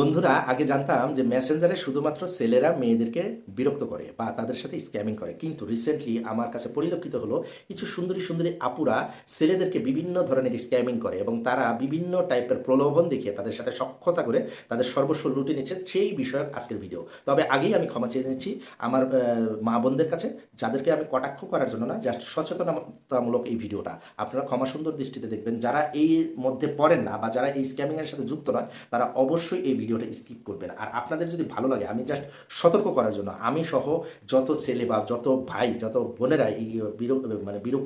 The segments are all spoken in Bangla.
বন্ধুরা, আগে জানতাম যে মেসেঞ্জারে শুধুমাত্র ছেলেরা মেয়েদেরকে বিরক্ত করে বা তাদের সাথে স্ক্যামিং করে। কিন্তু রিসেন্টলি আমার কাছে পরিলক্ষিত হলো, কিছু সুন্দরী সুন্দরী আপুরা ছেলেদেরকে বিভিন্ন ধরনের স্ক্যামিং করে এবং তারা বিভিন্ন টাইপের প্রলোভন দেখিয়ে তাদের সাথে সক্ষতা করে তাদের সর্বস্ব লুটে নিচ্ছে সেই বিষয়ক আজকের ভিডিও তবে আগেই আমি ক্ষমা চেয়ে নিচ্ছি আমার মা বোনদের কাছে, যাদেরকে আমি কটাক্ষ করার জন্য না জাস্ট সচেতনতামূলক এই ভিডিওটা আপনারা ক্ষমা সুন্দর দৃষ্টিতে দেখবেন, যারা এই মধ্যে পড়েন না বা যারা এই স্ক্যামিংয়ের সাথে যুক্ত নয়, তারা অবশ্যই এই ভিডিওটা স্কিপ করবেন। আর আপনাদের যদি ভালো লাগে, আমি জাস্ট সতর্ক করার জন্য, আমি সহ যত ছেলে বা যত ভাই, যত বোনেরা এই বিরূপ মানে বিরূপ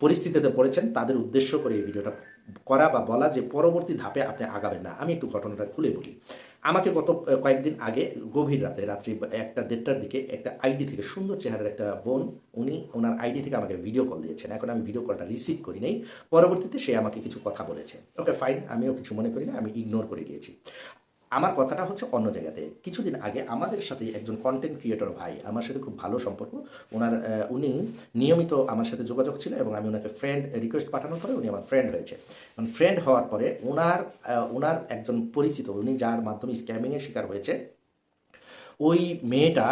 পরিস্থিতিতে পড়েছেন, তাদের উদ্দেশ্য করে এই ভিডিওটা করা বা বলা যে পরবর্তী ধাপে আপনি আগাবেন না। আমি একটু ঘটনাটা খুলে বলি। আমাকে গত কয়েকদিন আগে, গভীর রাতে, রাত্রি একটা দেড়টার দিকে একটা আইডি থেকে, সুন্দর চেহারার একটা বোন, উনি ওনার আইডি থেকে আমাকে ভিডিও কল দিয়েছেন। এখন আমি ভিডিও কলটা রিসিভ করি নাই। পরবর্তীতে সে আমাকে কিছু কথা বলেছে। ওকে ফাইন আমিও কিছু মনে করি না, আমি ইগনোর করে গিয়েছি। আমার কথাটা হচ্ছে অন্য জায়গাতে। কিছুদিন আগে আমাদের সাথে একজন কন্টেন্ট ক্রিয়েটর ভাই, আমার সাথে খুব ভালো সম্পর্ক। ওনার উনি নিয়মিত আমার সাথে যোগাযোগ ছিল এবং আমি ওনাকে ফ্রেন্ড রিকোয়েস্ট পাঠানোর পরে উনি আমার ফ্রেন্ড হয়েছে। ফ্রেন্ড হওয়ার পরে ওনার ওনার একজন পরিচিত, উনি যার মাধ্যমে স্ক্যামিংয়ের শিকার হয়েছে, ওই মেয়েটা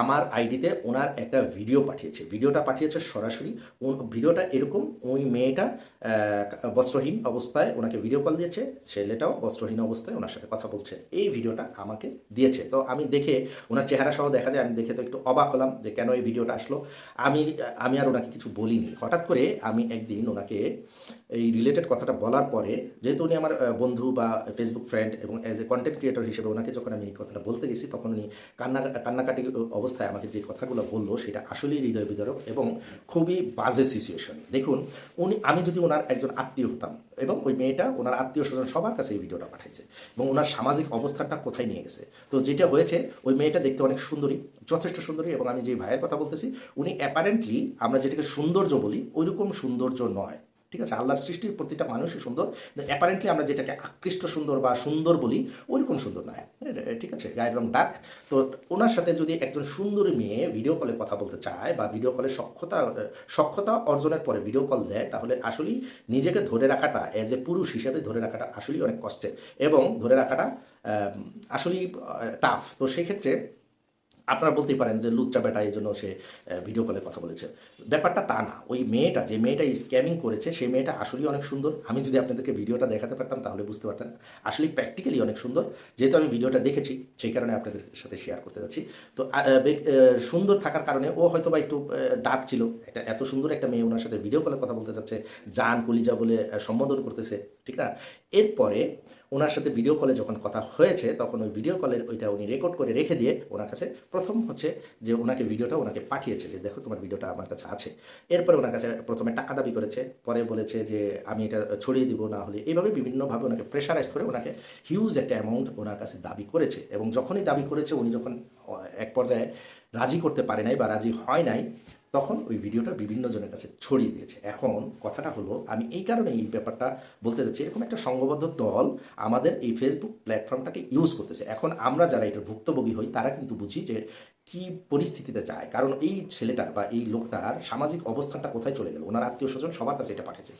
আমার আইডিতে ওনার একটা ভিডিও পাঠিয়েছে। ভিডিওটা পাঠিয়েছে সরাসরি। ভিডিওটা এরকম, ওই মেয়েটা বস্ত্রহীন অবস্থায় ওনাকে ভিডিও কল দিয়েছে, ছেলেটাও বস্ত্রহীন অবস্থায় ওনার সাথে কথা বলছে। এই ভিডিওটা আমাকে দিয়েছে। তো আমি দেখে ওনার চেহারা সহ দেখা যায়, আমি দেখে তো একটু অবাক হলাম যে কেন এই ভিডিওটা আসলো। আমি আমি আর ওনাকে কিছু বলিনি। হঠাৎ করে আমি একদিন ওনাকে এই রিলেটেড কথাটা বলার পরে, যেহেতু উনি আমার বন্ধু বা ফেসবুক ফ্রেন্ড এবং অ্যাজ এ কন্টেন্ট ক্রিয়েটর হিসেবে ওনাকে যখন আমি এই কথাটা বলতে গেছি, তখন উনি কান্না, কান্নাকাটি অবস্থায় আমাকে যে কথাগুলো বলল, সেটা আসলেই হৃদয় বিদারক এবং খুবই বাজে সিচুয়েশন দেখুন, উনি, আমি যদি ওনার একজন আত্মীয় হতাম এবং ওই মেয়েটা, ওনার আত্মীয় স্বজন সবার কাছে এই ভিডিওটা পাঠাইছে এবং ওনার সামাজিক অবস্থানটা কোথায় নিয়ে গেছে? তো যেটা হয়েছে, ওই মেয়েটা দেখতে অনেক সুন্দরী, যথেষ্ট সুন্দরী এবং আমি যে ভাইয়ের কথা বলতেছি, উনি অ্যাপারেন্টলি আমরা যেটাকে সৌন্দর্য বলি, ওইরকম সৌন্দর্য নয়। ঠিক আছে? আল্লাহর সৃষ্টির প্রতিটা মানুষই সুন্দর। অ্যাপারেন্টলি আমরা যেটাকে আকৃষ্ট সুন্দর বা সুন্দর বলি, ওইরকম সুন্দর নয়। ঠিক আছে? গায়ের রং ডাক তো ওনার সাথে যদি একজন সুন্দরী মেয়ে ভিডিও কলে কথা বলতে চায় বা ভিডিও কলে সক্ষতা সক্ষতা অর্জনের পরে ভিডিও কল দেয়, তাহলে আসলেই নিজেকে ধরে রাখাটা অ্যাজ এ পুরুষ হিসেবে ধরে রাখাটা আসলেই অনেক কষ্টের। এবং ধরে রাখাটা আসলেই টাফ তো সেই ক্ষেত্রে আপনারা বলতেই পারেন যে লুচ্চা বেটা এই জন্য সে ভিডিও কলে কথা বলেছে। ব্যাপারটা তা না, ওই মেয়েটা, যে মেয়েটা স্ক্যামিং করেছে, সেই মেয়েটা আসলেই অনেক সুন্দর। আমি যদি আপনাদেরকে ভিডিওটা দেখাতে পারতাম তাহলে বুঝতে পারতেন। আসলে প্র্যাকটিক্যালি অনেক সুন্দর। যেহেতু আমি ভিডিওটা দেখেছি, সেই কারণে আপনাদের সাথে শেয়ার করতে যাচ্ছি। তো সুন্দর থাকার কারণে ও হয়তো বা একটু ডাক ছিল। একটা এত সুন্দর একটা মেয়ে ওনার সাথে ভিডিও কলে কথা বলতে যাচ্ছে, জান কলিজা বলে সম্বোধন করতেছে, ঠিক না? এরপরে ওনার সাথে ভিডিও কলে যখন কথা হয়েছে, তখন ওই ভিডিও কলের ওইটা উনি রেকর্ড করে রেখে দিয়ে ওনার কাছে প্রথম হচ্ছে যে ওনাকে ভিডিওটা ওনাকে পাঠিয়েছে যে, দেখো, তোমার ভিডিওটা আমার কাছে আছে। এরপরে ওনার কাছে প্রথমে টাকা দাবি করেছে, পরে বলেছে যে, আমি এটা ছড়িয়ে দিব না হলে। এইভাবে বিভিন্নভাবে ওনাকে প্রেশারাইজ করে ওনাকে হিউজ একটা অ্যামাউন্ট ওনার কাছে দাবি করেছে। এবং যখনই দাবি করেছে, উনি যখন এক পর্যায়ে রাজি করতে পারে নাই বা রাজি হয় নাই তখন ওই ভিডিওটা বিভিন্ন জনের কাছে ছড়িয়ে দিয়েছে। এখন কথাটা হলো, আমি এই কারণে এই ব্যাপারটা বলতে চাচ্ছি, এরকম একটা সংঘবদ্ধ দল আমাদের এই ফেসবুক প্ল্যাটফর্মটাকে ইউজ করতেছে। এখন আমরা যারা এটার ভুক্তভোগী হই, তারা কিন্তু বুঝি যে কি পরিস্থিতিতে যায়। কারণ এই ছেলেটার বা এই লোকটার সামাজিক অবস্থানটা কোথায় চলে গেল? ওনার আত্মীয় স্বজন সবার কাছে এটা পাঠিয়েছে।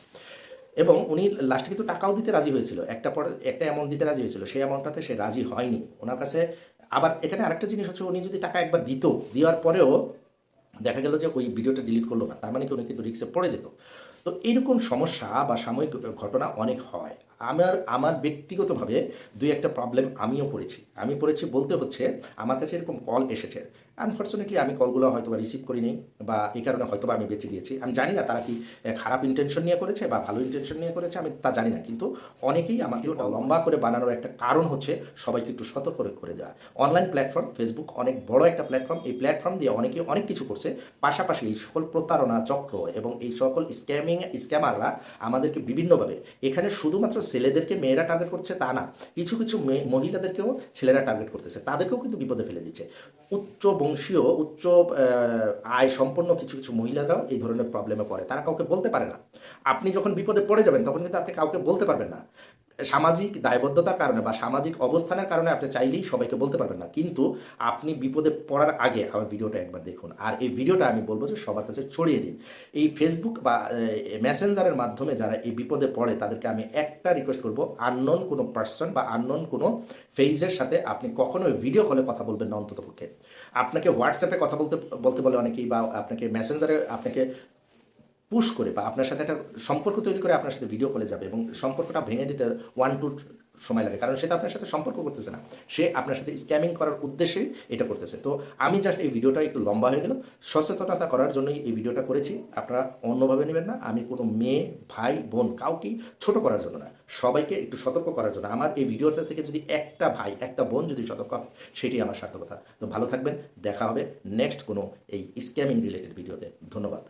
এবং উনি লাস্টে কিন্তু টাকাও দিতে রাজি হয়েছিল। একটা পর, একটা অ্যামাউন্ট দিতে রাজি হয়েছিল। সেই অ্যামাউন্টটাতে সে রাজি হয়নি। ওনার কাছে আবার এখানে আরেকটা জিনিস হচ্ছে, উনি যদি টাকা একবার দিত, দেওয়ার পরেও দেখা গেল যে ওই ভিডিওটা ডিলিট করল না, তার মানে কি উনি কিন্তু রিক্সে পড়ে যেত। তো এরকম সমস্যা বা সাময়িক ঘটনা অনেক হয়। আমার আমার ব্যক্তিগতভাবে দুই একটা প্রবলেম আমিও পড়েছি। আমি পড়েছি বলতে হচ্ছে, আমার কাছে এরকম কল এসেছে। আনফর্চুনেটলি আমি কলগুলো হয়তো বা রিসিভ করিনি বা এই কারণে হয়তো আমি বেঁচে গিয়েছি। আমি জানি না তারা কি খারাপ ইন্টেনশন নিয়ে করেছে বা ভালো ইন্টেনশন নিয়ে করেছে, আমি তা জানি না। কিন্তু অনেকেই আমাকে ওটা লম্বা করে বানানোর একটা কারণ হচ্ছে সবাইকে একটু সতর্ক করে করে দেওয়া। অনলাইন প্ল্যাটফর্ম ফেসবুক অনেক বড় একটা প্ল্যাটফর্ম এই প্ল্যাটফর্ম দিয়ে অনেকে অনেক কিছু করছে। পাশাপাশি এই সকল প্রতারণা চক্র এবং এই সকল স্ক্যামিং স্ক্যামাররা আমাদেরকে বিভিন্নভাবে, এখানে শুধুমাত্র ছেলেদেরকে মেয়েরা টার্গেট করছে তা না, কিছু কিছু মেয়ে মহিলাদেরকেও ছেলেরা টার্গেট করতেছে, তাদেরকেও কিন্তু বিপদে ফেলে দিচ্ছে। উচ্চ বংশীয় উচ্চ আয় সম্পন্ন কিছু কিছু মহিলারাও এই ধরনের প্রবলেমে পড়ে, তারা কাউকে বলতে পারে না। আপনি যখন বিপদে পড়ে যাবেন, তখন কিন্তু আপনি কাউকে বলতে পারবেন না। সামাজিক দায়বদ্ধতার কারণে বা সামাজিক অবস্থানের কারণে আপনি চাইলেই সবাইকে বলতে পারবেন না। কিন্তু আপনি বিপদে পড়ার আগে আমার ভিডিওটা একবার দেখুন। আর এই ভিডিওটা আমি বলব যে সবার কাছে ছড়িয়ে দিন। এই ফেসবুক বা মেসেঞ্জারের মাধ্যমে যারা এই বিপদে পড়ে, তাদেরকে আমি একটা রিকোয়েস্ট করব আননোন কোনো পার্সন বা আননোন কোনো ফেজের সাথে আপনি কখনোই ভিডিও কলে কথা বলবেন না অন্ততপক্ষে। আপনাকে হোয়াটসঅ্যাপে কথা বলতে বলতে বলে অনেকেই বা আপনাকে মেসেঞ্জারে আপনাকে পুশ করে বা আপনার সাথে একটা সম্পর্ক তৈরি করে আপনার সাথে ভিডিও কলে যাবে এবং সম্পর্কটা ভেঙে দিতে ওয়ান টু সময় লাগে। কারণ সে তো আপনার সাথে সম্পর্ক করতেছে না। সে আপনার সাথে স্ক্যামিং করার উদ্দেশ্যেই এটা করতেছে। তো আমি জাস্ট এই ভিডিওটা একটু লম্বা হয়ে গেল। সচেতনতা করার জন্যই এই ভিডিওটা করেছি। আপনারা অন্যভাবে নেবেন না। আমি কোনো মেয়ে, ভাই, বোন কাউকেই ছোট করার জন্য না। সবাইকে একটু সতর্ক করার জন্য। আমার এই ভিডিওটা থেকে যদি একটা ভাই, একটা বোন যদি সতর্ক হয় সেটাই আমার সার্থকতা। তো ভালো থাকবেন। দেখা হবে নেক্সট কোনো এই স্ক্যামিং রিলেটেড ভিডিওতে ধন্যবাদ।